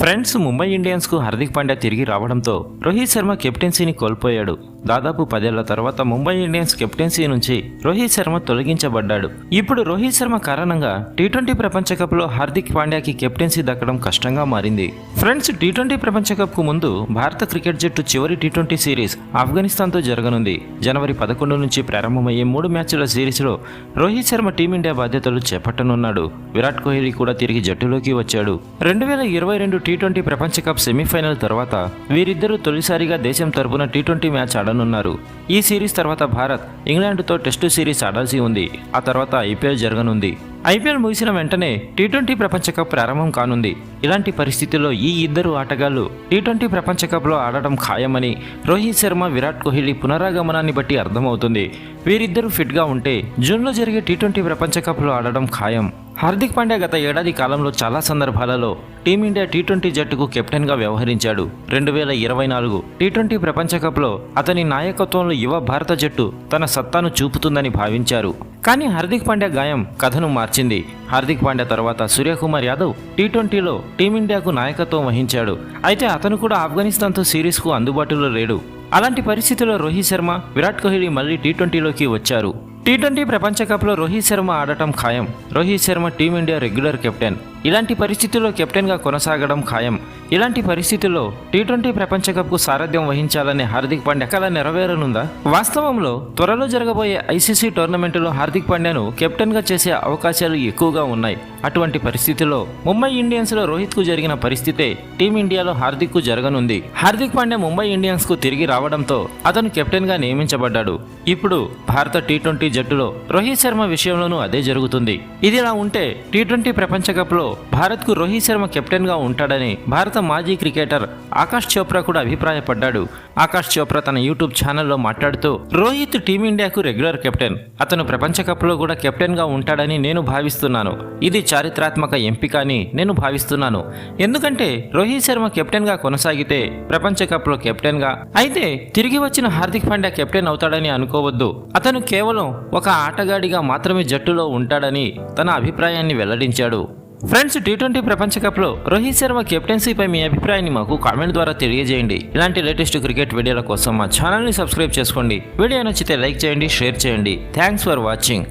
Friends Mumbai ఇండియన్స్కు హార్దిక్ పాండ్యా తిరిగి రావడంతో రోహిత్ శర్మ కెప్టెన్సీని కోల్పోయాడు. దాదాపు పదేళ్ళ తర్వాత ముంబై ఇండియన్స్ కెప్టెన్సీ నుంచి రోహిత్ శర్మ తొలగించబడ్డాడు. ఇప్పుడు రోహిత్ శర్మ కారణంగా టీ ట్వంటీ ప్రపంచ కప్లో హార్దిక్ పాండ్యాకి కెప్టెన్సీ దక్కడం కష్టంగా మారింది. ఫ్రెండ్స్ టీ ట్వంటీ ప్రపంచ కప్కు ముందు భారత క్రికెట్ జట్టు చివరి టీ ట్వంటీ సిరీస్ ఆఫ్ఘనిస్తాన్తో జరగనుంది. జనవరి పదకొండు నుంచి ప్రారంభమయ్యే మూడు మ్యాచ్ల సిరీస్లో రోహిత్ శర్మ టీమిండియా బాధ్యతలు చేపట్టనున్నాడు. విరాట్ కోహ్లీ కూడా తిరిగి జట్టులోకి వచ్చాడు. రెండు వేల ఇరవై రెండు టీ ట్వంటీ ప్రపంచ కప్ సెమీఫైనల్ తర్వాత వీరిద్దరూ తొలిసారిగా దేశం తరపున టీ ట్వంటీ మ్యాచ్ ఆడనున్నారు. ఈ సిరీస్ తర్వాత భారత్ ఇంగ్లాండ్తో టెస్టు సిరీస్ ఆడాల్సి ఉంది. ఆ తర్వాత ఐపీఎల్ జరగనుంది. ఐపీఎల్ ముగిసిన వెంటనే టీ ట్వంటీ ప్రపంచ కప్ ప్రారంభం కానుంది. ఇలాంటి పరిస్థితుల్లో ఈ ఇద్దరు ఆటగాళ్ళు టీ ట్వంటీ ప్రపంచ కప్లో ఆడటం ఖాయమని రోహిత్ శర్మ విరాట్ కోహ్లీ పునరాగమనాన్ని బట్టి అర్థమవుతుంది. వీరిద్దరూ ఫిట్గా ఉంటే జూన్లో జరిగే టీ ట్వంటీ ప్రపంచ కప్లో ఆడటం ఖాయం. హార్దిక్ పాండ్యా గత ఏడాది కాలంలో చాలా సందర్భాలలో టీమిండియా టీ ట్వంటీ జట్టుకు కెప్టెన్గా వ్యవహరించాడు. రెండు వేల ఇరవై నాలుగు టీ ట్వంటీ ప్రపంచ కప్లో అతని నాయకత్వంలో యువ భారత జట్టు తన సత్తాను చూపుతుందని భావించారు. కానీ హార్దిక్ పాండ్యా గాయం కథను మార్చింది. హార్దిక్ పాండ్యా తర్వాత సూర్యకుమార్ యాదవ్ టీ ట్వంటీలో టీమిండియాకు నాయకత్వం వహించాడు. అయితే అతను కూడా ఆఫ్ఘనిస్తాన్తో సిరీస్కు అందుబాటులో లేడు. అలాంటి పరిస్థితుల్లో రోహిత్ శర్మ విరాట్ కోహ్లీ మళ్ళీ టీ ట్వంటీలోకి వచ్చారు. టీ ట్వంటీ ప్రపంచ కప్లో రోహిత్ శర్మ ఆడటం ఖాయం. Rohit Sharma team India regular captain. ఇలాంటి పరిస్థితుల్లో కెప్టెన్గా కొనసాగడం ఖాయం. ఇలాంటి పరిస్థితుల్లో టీ ట్వంటీ ప్రపంచ కప్కు సారథ్యం వహించాలనే హార్దిక్ పాండ్యా కల నెరవేరనుందా? వాస్తవంలో త్వరలో జరగబోయే ఐసీసీ టోర్నమెంటులో హార్దిక్ పాండ్యాను కెప్టెన్గా చేసే అవకాశాలు ఎక్కువగా ఉన్నాయి. అటువంటి పరిస్థితిలో ముంబై ఇండియన్స్లో రోహిత్కు జరిగిన పరిస్థితే టీమిండియాలో హార్దిక్కు జరగనుంది. హార్దిక్ పాండ్యా ముంబై ఇండియన్స్కు తిరిగి రావడంతో అతను కెప్టెన్గా నియమించబడ్డాడు. ఇప్పుడు భారత టీ ట్వంటీ జట్టులో రోహిత్ శర్మ విషయంలోనూ అదే జరుగుతుంది. ఇదిలా ఉంటే టీ ట్వంటీ ప్రపంచ కప్లో భారత్కు రోహిత్ శర్మ కెప్టెన్గా ఉంటాడని భారత మాజీ క్రికెటర్ ఆకాష్ చోప్రా కూడా అభిప్రాయపడ్డాడు. ఆకాష్ చోప్రా తన యూట్యూబ్ ఛానల్లో మాట్లాడుతూ రోహిత్ టీమిండియాకు రెగ్యులర్ కెప్టెన్. అతను ప్రపంచ కప్లో కూడా కెప్టెన్గా ఉంటాడని నేను భావిస్తున్నాను. ఇది చారిత్రాత్మక ఎంపిక అని నేను భావిస్తున్నాను. ఎందుకంటే రోహిత్ శర్మ కెప్టెన్గా కొనసాగితే ప్రపంచ కప్లో కెప్టెన్గా. అయితే తిరిగి వచ్చిన హార్దిక్ పాండ్యా కెప్టెన్ అవుతాడని అనుకోవద్దు. అతను కేవలం ఒక ఆటగాడిగా మాత్రమే జట్టులో ఉంటాడని తన అభిప్రాయాన్ని వెల్లడించాడు. ఫ్రెండ్స్ టీ ట్వంటీ ప్రపంచ కప్లో రోహిత్ శర్మ కెప్టెన్సీపై మీ అభిప్రాయాన్ని మాకు కామెంట్ ద్వారా తెలియజేయండి. ఇలాంటి లేటెస్ట్ క్రికెట్ వీడియోల కోసం మా ఛానల్ని సబ్స్క్రైబ్ చేసుకోండి. వీడియో నచ్చితే లైక్ చేయండి షేర్ చేయండి. Thanks for watching.